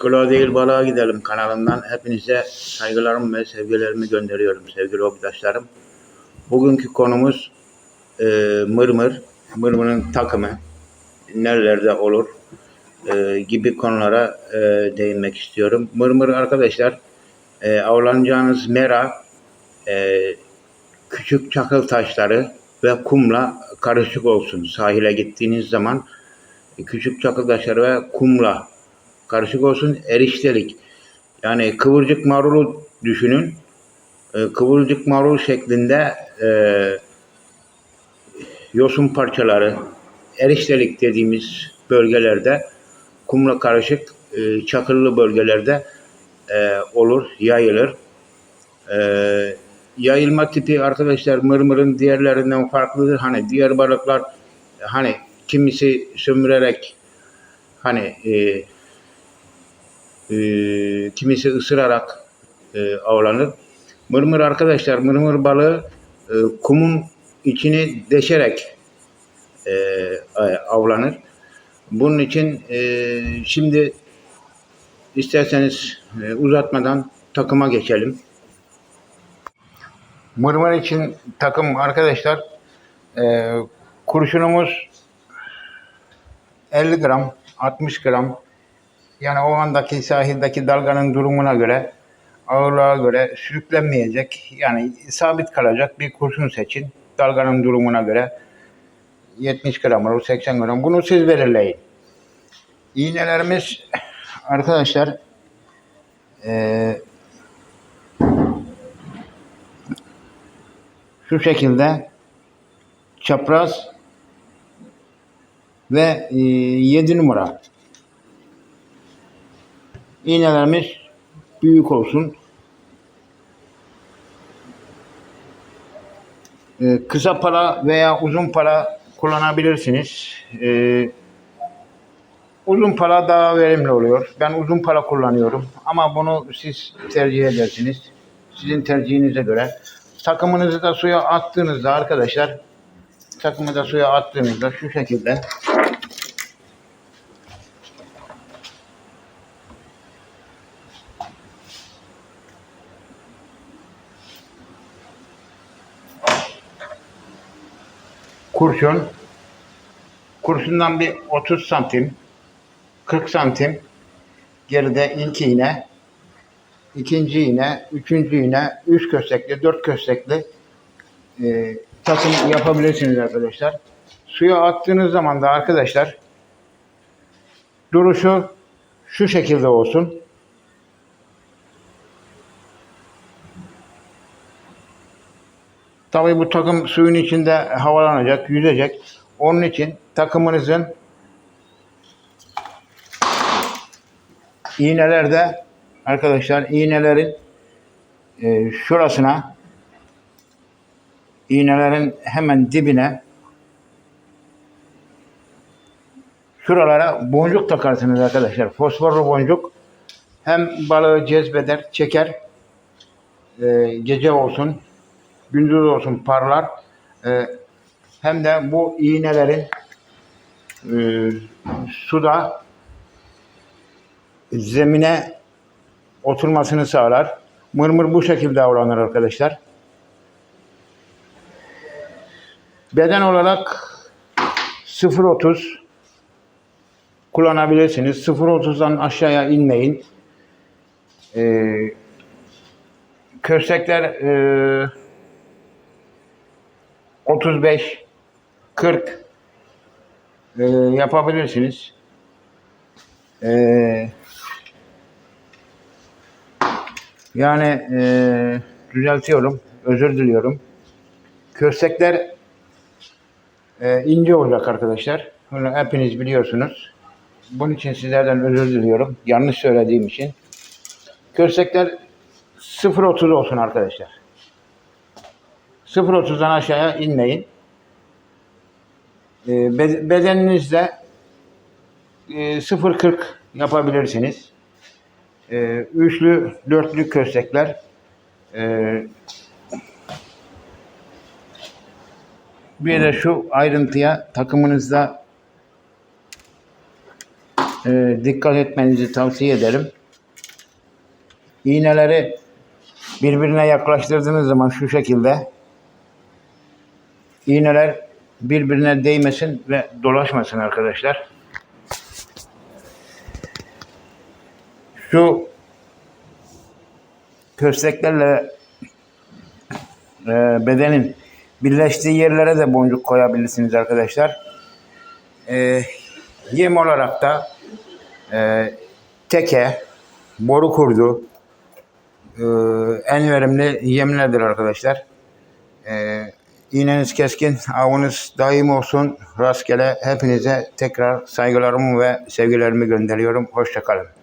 Psikoloğa değil balığa gidelim kanalından hepinize saygılarımı ve sevgilerimi gönderiyorum sevgili hobidaşlarım. Bugünkü konumuz e, mırmır, mırmırın takımı, nerelerde olur e, gibi konulara e, değinmek istiyorum. Mırmır arkadaşlar e, avlanacağınız mera e, küçük çakıl taşları ve kumla karışık olsun. Sahile gittiğiniz zaman küçük çakıl taşları ve kumla karışık olsun. Eriştelik. Yani kıvırcık marulu düşünün. E, kıvırcık marul şeklinde e, yosun parçaları eriştelik dediğimiz bölgelerde kumla karışık e, çakıllı bölgelerde e, olur, yayılır. E, yayılma tipi arkadaşlar mırmırın diğerlerinden farklıdır. Hani diğer balıklar hani kimisi sömürerek hani e, e, kimisi ısırarak e, avlanır. Mırmır arkadaşlar mırmır balığı e, kumun içini deşerek e, avlanır. Bunun için e, şimdi isterseniz e, uzatmadan takıma geçelim. Mırmır için takım arkadaşlar e, kurşunumuz 50 gram, 60 gram yani o andaki sahildeki dalganın durumuna göre ağırlığa göre sürüklenmeyecek yani sabit kalacak bir kurşun seçin. Dalganın durumuna göre 70 gram olur 80 gram. Bunu siz belirleyin. İğnelerimiz arkadaşlar eee şu şekilde çapraz ve e, 7 numara iğnelerimiz büyük olsun. E, kısa para veya uzun para kullanabilirsiniz. E, uzun para daha verimli oluyor. Ben uzun para kullanıyorum ama bunu siz tercih edersiniz. Sizin tercihinize göre. Takımınızı da suya attığınızda arkadaşlar takımı da suya attığınızda şu şekilde kurşun. Kurşundan bir 30 santim 40 santim geride ilk iğne ikinci iğne üçüncü iğne üç köstekli dört köstekli e, takım yapabilirsiniz arkadaşlar. Suya attığınız zaman da arkadaşlar duruşu şu şekilde olsun Tabii bu takım suyun içinde havalanacak, yüzecek. Onun için takımınızın iğnelerde arkadaşlar iğnelerin e, şurasına iğnelerin hemen dibine şuralara boncuk takarsınız arkadaşlar. Fosforlu boncuk hem balığı cezbeder, çeker. E, gece olsun, gündüz olsun parlar. E, hem de bu iğnelerin e, suda zemine oturmasını sağlar. Mırmır bu şekilde avlanır arkadaşlar. Beden olarak 0.30 kullanabilirsiniz. 0.30'dan aşağıya inmeyin. Ee, köstekler e, 35 40 e, yapabilirsiniz. Ee, yani e, düzeltiyorum. Özür diliyorum. Köstekler e, ince olacak arkadaşlar. Bunu hepiniz biliyorsunuz. Bunun için sizlerden özür diliyorum. Yanlış söylediğim için. Köstekler 0.30 olsun arkadaşlar. 0.30'dan aşağıya inmeyin. E, be- bedeninizde e, 0.40 yapabilirsiniz. E, üçlü, dörtlü köstekler e, bir de şu ayrıntıya takımınızda e, dikkat etmenizi tavsiye ederim. İğneleri birbirine yaklaştırdığınız zaman şu şekilde iğneler birbirine değmesin ve dolaşmasın arkadaşlar. Şu kösteklerle e, bedenin birleştiği yerlere de boncuk koyabilirsiniz arkadaşlar. E, yem olarak da e, teke, boru kurdu e, en verimli yemlerdir arkadaşlar. E, iğneniz keskin, avınız daim olsun. Rastgele hepinize tekrar saygılarımı ve sevgilerimi gönderiyorum. Hoşçakalın.